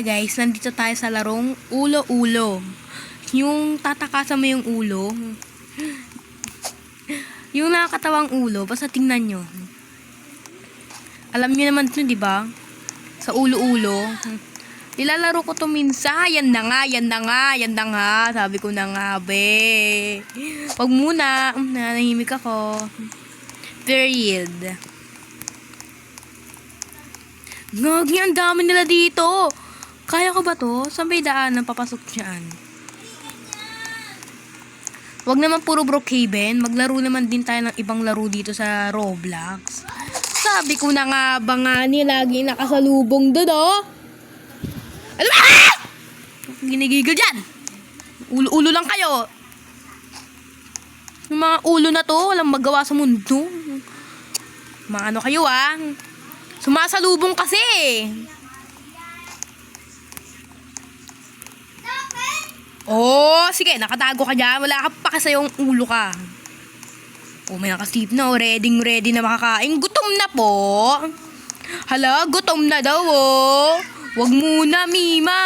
nga guys, nandito tayo sa larong ulo-ulo. Yung tatakasan mo yung ulo. Yung nakakatawang ulo, basta tingnan nyo. Alam niyo naman ito, di ba? Sa ulo-ulo. Nilalaro ko to minsan. Yan na nga, yan na nga, yan na nga. Sabi ko na nga, be. Wag muna. Nanahimik ako. Period. Ngagi, ang dami nila dito. Kaya ko ba to? Saan ba yung daan ng papasok dyan? Wag naman puro Brookhaven. Maglaro naman din tayo ng ibang laro dito sa Roblox. Sabi ko na nga ba nga ni lagi nakasalubong doon, oh. Ano ba? Ah! Ginigigil dyan. Ulo-ulo lang kayo. Yung mga ulo na to, walang magawa sa mundo. Mga ano kayo, ah. Sumasalubong kasi. Oh, sige, nakatago ka dyan. Wala ka pa kasi yung ulo ka. Oh, may nakasip na. Oh, ready, ready na makakain. Gutom na po. Hala, gutom na daw, oh. Wag muna, Mima.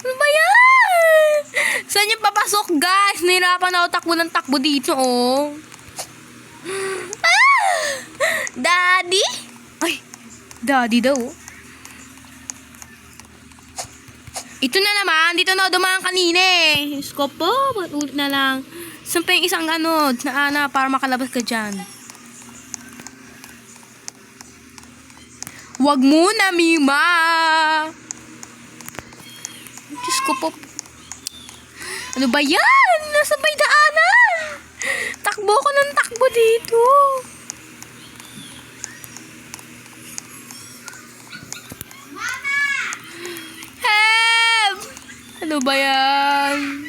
Ano ba yan? Saan yung papasok, guys? Nahirapan ako takbo ng takbo dito, oh. Ah! Daddy? Ay, daddy daw. oh. Ito na naman, dito na dumaan kanina eh. Diyos ko po, ulit na lang. Saan pa yung isang ano, na ana, para makalabas ka dyan? Wag muna, Mima! Diyos ko po. Ano ba yan? Nasa yung daanan? Takbo ko ng takbo dito. Ano ba yan?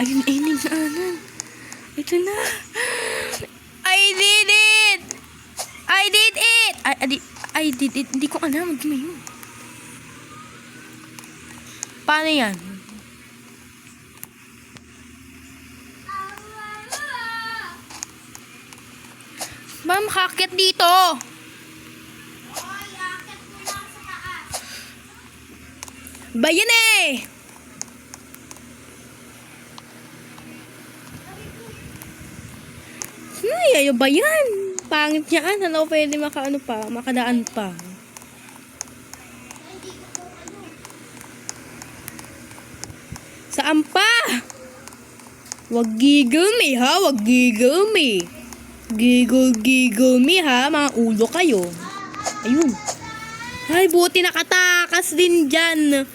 Ayun, ayun yung daanan. Ito na. I did it! I did it! I, I, did, I did it. Hindi ko alam. Mo yun. Paano yan? Ba, makakit dito. Ba yan eh! Ay, ayo ba yan? Pangit yan. Ano pwede makaano pa, makadaan pa. Saan pa? Wag giggle me ha, wag giggle me. Giggle giggle me ha, mga ulo kayo. Ayun. Ay, buti nakatakas din dyan.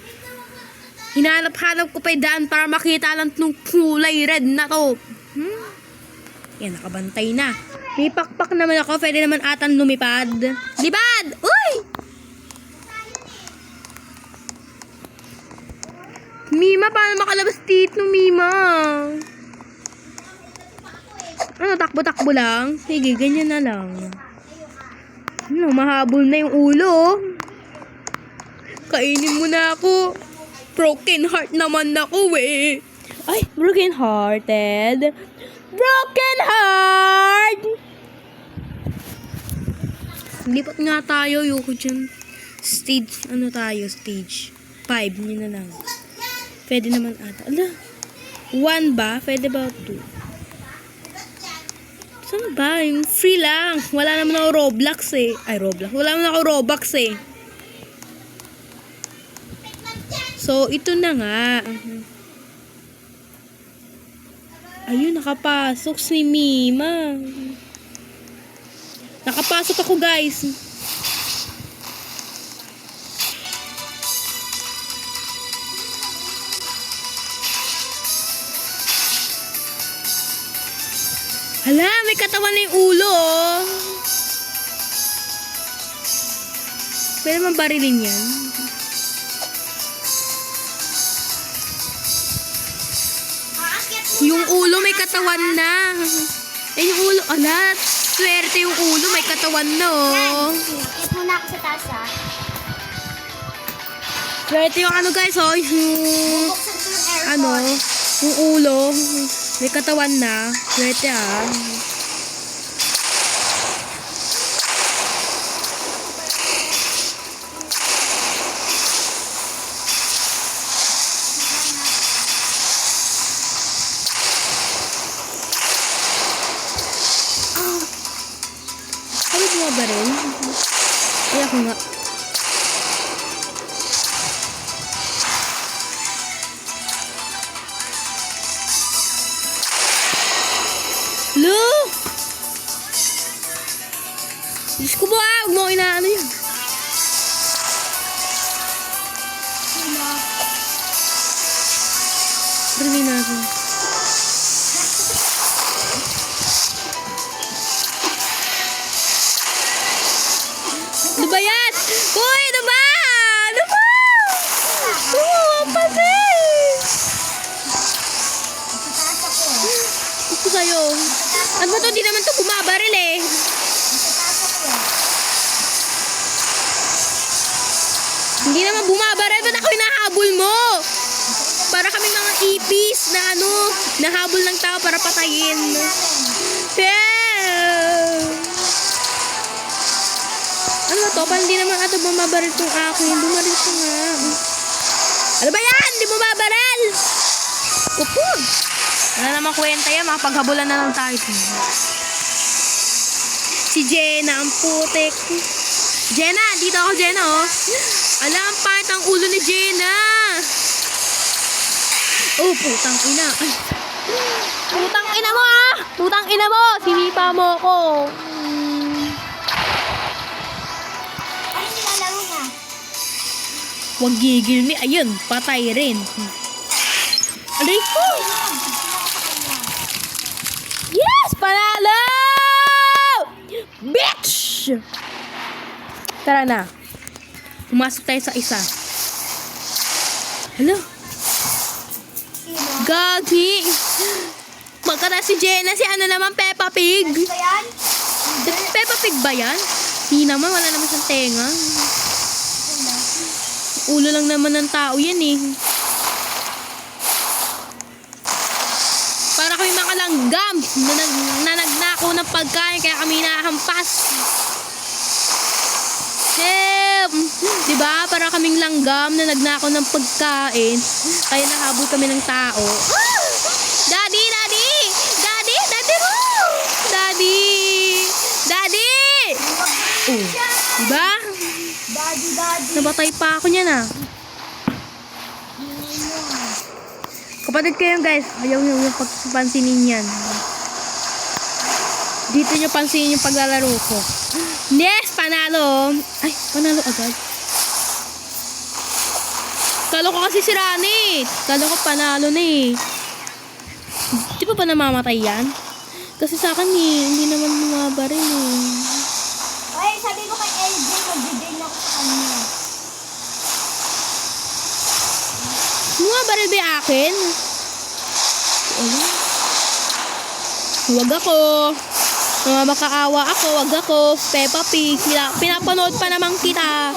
Hinanap-hanap ko pa yung daan para makita lang nung kulay red na to. Hmm? Yan, nakabantay na. May pakpak naman ako, pwede naman atan lumipad. Lipad! Uy! Mima, paano makalabas dito, Mima? Ano, takbo-takbo lang? Sige, ganyan na lang. Ano, mahabol na yung ulo. Kainin mo na ako. Broken heart naman ako eh. Ay, broken hearted. Broken heart! Lipat nga tayo, yoko dyan. Stage, ano tayo, stage 5, yun na lang. Pwede naman ata. Ala, 1 ba? Pwede ba 2? Saan ba? Yung free lang. Wala naman ako Roblox eh. Ay, Roblox. Wala naman ako Robux eh. So, ito na nga. Ayun, nakapasok si Mima. Nakapasok ako, guys. Hala, may katawan na yung ulo, oh. Pwede man barilin yan. Yung ulo may katawan na. Eh, yung ulo, ala, swerte yung ulo, may katawan na, oh. Ikot muna ako sa taas ah. Swerte yung ano, guys, oh, yung, Buksan ko yung aircon. ano, yung ulo, may katawan na. Swerte, ah. Bumabaril. Ay, ako nga. Lo! Diyos ko ba? Huwag ipis na ano, nahabol ng tao para patayin. Yeah! Ano to? Parang hindi naman ato bumabaril tong akin. Bumaril ko nga. Ano ba yan? Hindi mo babaril! Kupog! Wala namang kwenta yan. Mga paghabulan na lang tayo. Si Jenna, ang putik. Jenna, dito ako, Jenna, oh. Alam, ang pangit ang ulo ni Jenna. Oh, putang ina. Ay. Putang ina mo, ah! Putang ina mo! Sinipa mo ako. Mm. Ay, nilalaro na. Huwag gigil ni. Ayun, patay rin. Aray ko! Yes! Panalo! Bitch! Tara na. Pumasok tayo sa isa. Hello? Gagi! Magkata si Jenna, si ano naman, Peppa Pig. Ito yan? Peppa Pig ba yan? Hindi naman, wala naman siyang tenga. Ulo lang naman ng tao yan eh. Para kami mga langgam na, nag, na nagnakaw ng pagkain kaya kami nahampas. Di ba? Para kaming langgam na nagnakaw ng pagkain kaya nahabol kami ng tao. Ah! Daddy! Daddy! Daddy! Daddy! Ro! Daddy! Daddy! Oh, di ba? Daddy, daddy. Nabatay pa ako niyan ah. Mo. Kapatid kayo guys, ayaw nyo yung pagpansinin yan. Dito nyo pansinin yung paglalaro ko. Yes! Panalo! Ay, panalo agad. Kala ko kasi si Rani. Kala ko panalo na eh. Di ba ba namamatay yan? Kasi sa akin eh, hindi naman bumabaril eh. Ay, sabi ko kay LJ, mag-drain ako sa kanya. Bumabaril ba yung akin? Wala. Huwag ako. Mga makaawa ako, wag ako. Peppa Pig. Pina- pinapanood pa naman kita.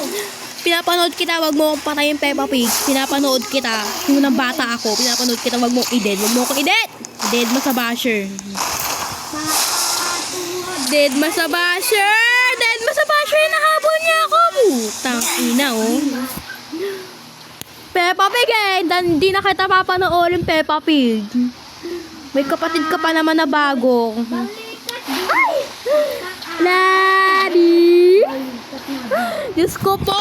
Pinapanood kita, wag mo akong patayin Peppa Pig. Pinapanood kita. Kung nang bata ako, pinapanood kita, wag mo i-dead. Wag mo akong i-dead. Dead mo sa basher. Dead mo sa basher. Dead mo sa basher. Nahabol niya ako. Putang ina, oh. Peppa Pig eh. Dan, di na kita papanoorin Peppa Pig. May kapatid ka pa naman na bago. Ay! Daddy! Diyos ko po.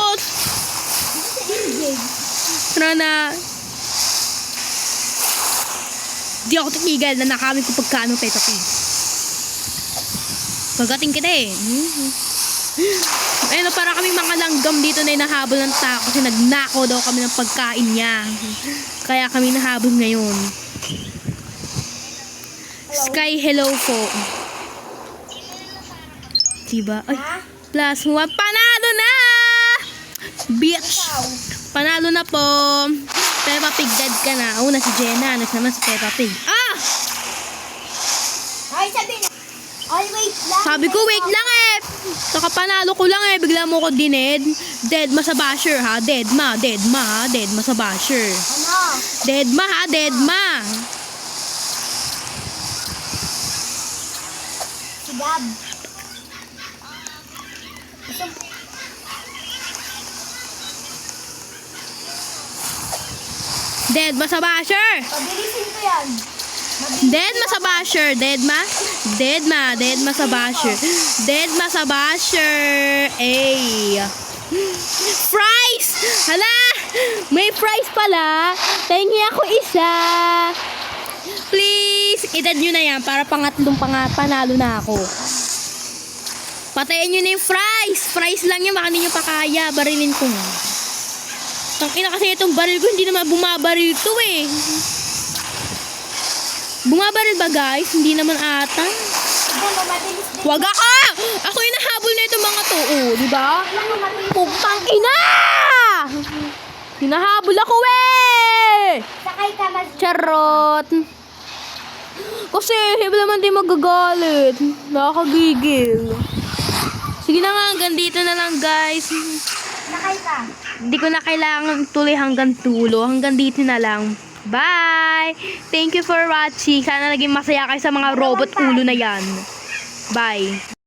Tara na. Di ako titigil na nakamit ko pagkano Peppa Pig. Pagating kita eh. Ayun, para kami mga langgam dito na inahabol ng tao kasi nagnako daw kami ng pagkain niya. Kaya kami nahabol ngayon. Sky, hello po. Diba? Ay, plus one. Panalo na! Bitch! Panalo na po. Peppa Pig, dead ka na. Una si Jenna. Next naman si Peppa Pig. Ah! Ay, sabi na. Ay, wait lang. Sabi ko, wait lang eh. Saka panalo ko lang eh. Bigla mo ko dined. Dead ma sa basher ha. Dead ma. Dead ma ha. Dead ma sa basher. Ano? Dead ma ha. Dead ma. Si Gab. Dead ma sa basher. Pabilisin ko yan. Dead ma sa basher. Dead ma. Dead ma. Dead ma sa basher. Dead ma sa basher. Ay. Fries! Hala! May fries pala. Tingi ako isa. Please, edad nyo na yan para pangatlong panga, panalo na ako. Patayin nyo na yung fries. Fries lang yan, baka hindi nyo pa kaya. Barilin ko nga. Tangina kasi itong baril ko, hindi naman bumabaril to eh. Bumabaril ba guys? Hindi naman ata. Wag ako! Ako yung nahabol na itong mga to. Oh, di ba? Putang ina! Hinahabol ako eh! Sakay ka, mas... Charot! Kasi, hindi naman din magagalit. Nakakagigil. Sige na nga, hanggang dito na lang guys. Sakay ka. Hindi ko na kailangan tuloy hanggang tulo. Hanggang dito na lang. Bye! Thank you for watching. Sana naging masaya kayo sa mga robot ulo na yan. Bye!